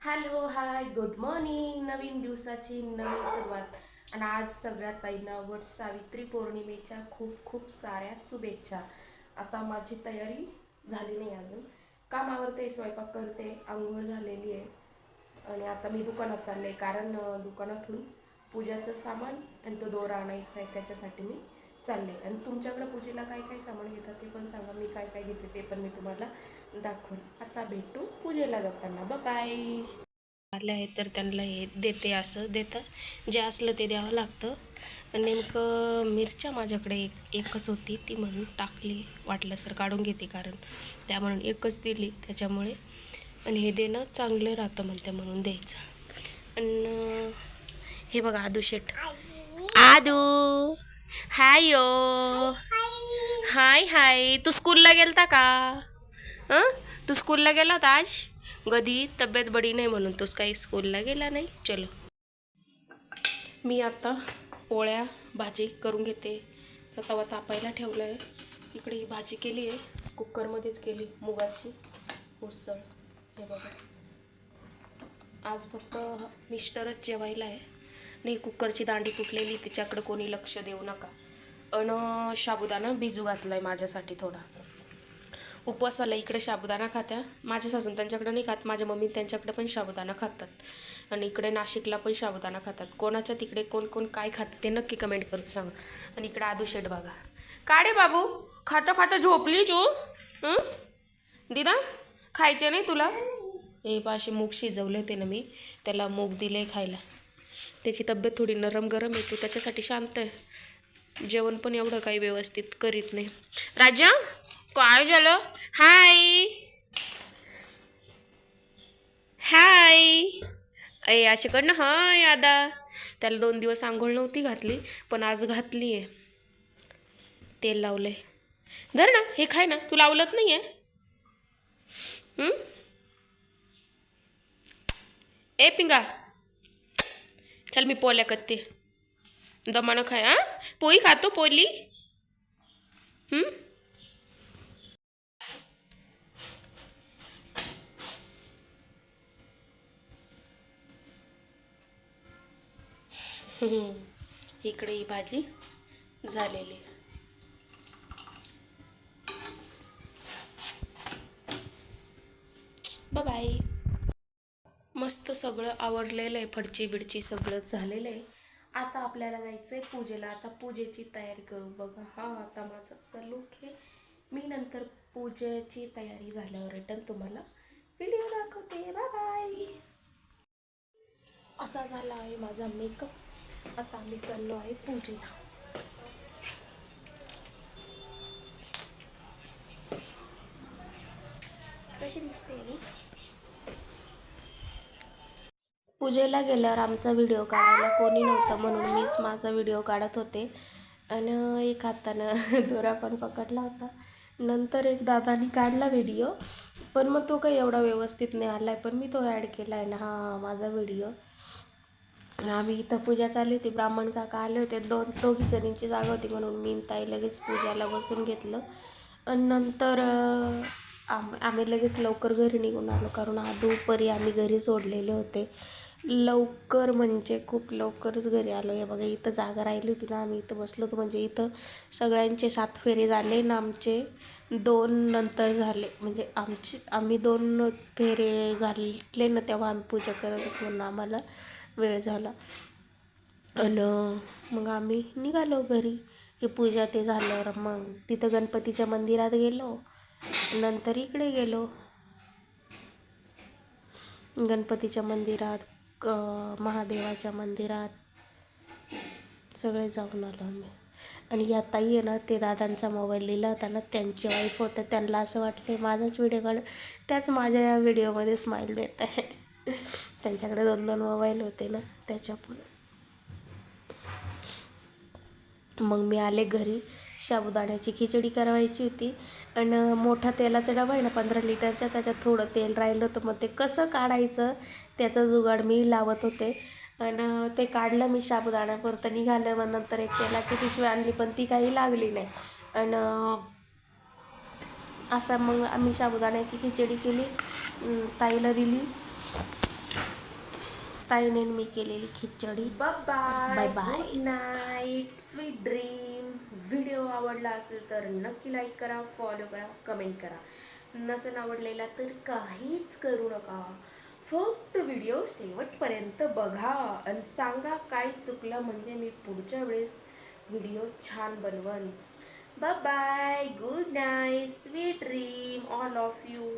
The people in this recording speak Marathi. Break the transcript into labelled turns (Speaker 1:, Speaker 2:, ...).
Speaker 1: हॅलो हाय गुड मॉर्निंग नवीन दिवसाची नवीन सुरुवात. आणि आज सगळ्यात ताईंना वट सावित्री पौर्णिमेच्या खूप खूप साऱ्या शुभेच्छा. आता माझी तयारी झाली नाही अजून. कामावरती स्वयंपाक करते आंघोळ झालेली आहे. आणि आता मी दुकानात चालले कारण दुकानातून पूजाचं सामान आणि तो दोरा आणायचा आहे त्याच्यासाठी मी. चालले आणि तुमच्याकडं पूजेला काय काय सामान घेतात ते पण सांगा. मी काय काय घेते ते पण मी तुम्हाला दाखवून आता भेटू पूजेला जाताना. बाय आले आहेत तर त्यांना हे देते असं देतं. जे असलं ते द्यावं लागतं. आणि नेमकं मिरच्या माझ्याकडे एक एकच होती. ती म्हणून टाकली. वाटलं सर काढून घेते कारण त्या म्हणून एकच दिली. त्याच्यामुळे आणि हे देणं चांगलं राहतं म्हणते म्हणून द्यायचं. आणि हे बघा आदू शेट. आदू! हाय यो हाय हाय तू स्कूलला गेलता का? हां? तू स्कूलला गेला होता आज? कधी? तब्येत बडी नाही म्हणून तूच काही स्कूलला गेला नाही? चलो. मी आता पोळ्या भाजी करून घेते. तर तवा तापायला ठेवलं आहे इकडे ही भाजी केली आहे. कुकरमध्येच केली मुगाची. उसळ. हे बघा. आज फक्त मिस्टरच जेवायला आहे. नाही कुकरची दांडी तुटलेली. तिच्याकडे कोणी लक्ष देऊ नका. अन साबुदाणा भिजू घातला आहे माझ्यासाठी थोडा. उपवासवाला इकडे साबुदाणा खात्या. माझ्या सासून त्यांच्याकडे नाही खात माझ्या मम्मी त्यांच्याकडे पण साबुदाणा खातात. आणि इकडे नाशिकला पण साबुदाणा खातात. कोणाच्या तिकडे कोण कोण काय खातं ते नक्की कमेंट करून सांगा. आणि इकडे आदू शेट बघा. काढे बाबू खाता खाता झोपली चू दिदा खायचे नाही तुला? हे पाशी मूग शिजवले होते ना मी. त्याला मूग दिले खायला. त्याची तब्येत थोडी नरम गरम येते त्याच्यासाठी शांत आहे. जेवण पण एवढं काही व्यवस्थित करीत नाही. राजा काय झालं हाय. हाय. ए अशाकडनं हाय आदा. त्याला दोन दिवस आंघोळ नव्हती घातली पण आज घातली आहे तेल लावलंय. धर ना हे खाय ना तू लावलत नाही आहे ए पिंगा. चल मी पोल्या करते दमानं खाय हा? पोळी खातो पोली हम्म. इकडे ही भाजी झालेली. बाय मस्त सगळं आवडलेलं आहे फडची बिडची सगळं झालेलं आहे. आता आपल्याला जायचं आहे पूजेला. आता पूजेची तयारी करू बघा. हा आता माझं असा लुक आहे. मी नंतर पूजेची तयारी झाल्यावर रिटर्न तुम्हाला व्हिडिओ दाखवते. बाय बाय असा झाला आहे माझा मेकअप आता आम्ही चाललो आहे पूजेला. कशी दिसते मी पूजेला गेल्यावर आमचा व्हिडिओ काढायला कोणी नव्हतं म्हणून मीच माझा व्हिडिओ काढत होते. आणि एक हातानं दोरा पण पकडला होता. नंतर एक दादानी काढला व्हिडिओ पण मग तो काही एवढा व्यवस्थित नाही आला आहे पण मी तो ॲड केला आहे ना हा माझा व्हिडिओ आम्ही इथं पूजा चालली होती. ब्राह्मण काका आले होते. दोन दोघी जणींची जागा होती म्हणून मी ताई लगेच पूजाला बसून घेतलं. आणि नंतर आम आम्ही लगेच लवकर घरी निघून आलो कारण हा दुपारी आम्ही घरी सोडलेले होते. लवकर म्हणजे खूप लवकरच घरी आलो. हे बघा इथं जागा राहिली होती ना आम्ही इथं बसलो होतो. म्हणजे इथं सगळ्यांचे सात फेरे झाले ना आमचे दोन नंतर झाले. म्हणजे आमची आम्ही दोन फेरे घातले ना तेव्हा आम्ही पूजा करत होतो म्हणून आम्हाला वेळ झाला. आणि मग आम्ही निघालो घरी. हे पूजा ते झाल्यावर मग तिथं गणपतीच्या मंदिरात गेलो. नंतर इकडे गेलो. गणपतीच्या मंदिरात क महादेवाच्या मंदिरात सगळे जाऊन आलो आम्ही. आणि या ताई आहे ना ते दादांचा मोबाईल दिला होता ना त्यांची वाईफ होतं त्यांना असं वाटलं माझाच व्हिडिओ काढ. त्याच माझ्या या व्हिडिओमध्ये स्माईल देत आहे. त्यांच्याकडे दोन दोन मोबाईल होते ना त्याच्यापुढे. मग मी आले घरी. साबुदाण्याची खिचडी करायची होती. आणि मोठा तेलाचा डबा आहे ना पंधरा लिटरचा त्याच्यात थोडं तेल राहिलं होतं. मग ते कसं काढायचं त्याचा जुगाड मी लावत होते. आणि ते काढलं मी साबुदाण्यापुरतं निघालं मग नंतर एक तेलाची पिशवी आणली पण ती काही लागली नाही. आणि असा मग आम्ही साबुदाण्याची खिचडी केली ताईला दिली. ताईने मी केलेली खिचडी. Bye
Speaker 2: bye night sweet dream
Speaker 1: video आवडला असेल तर नक्की लाईक करा फॉलो करा कमेंट करा. नसेल आवडलेला तर काहीच करू नका. फक्त व्हिडिओ शेवटपर्यंत बघा आणि सांगा काय चुकलं म्हणजे मी पुढच्या वेळेस व्हिडिओ छान बनवन. Bye bye good night sweet dream all of you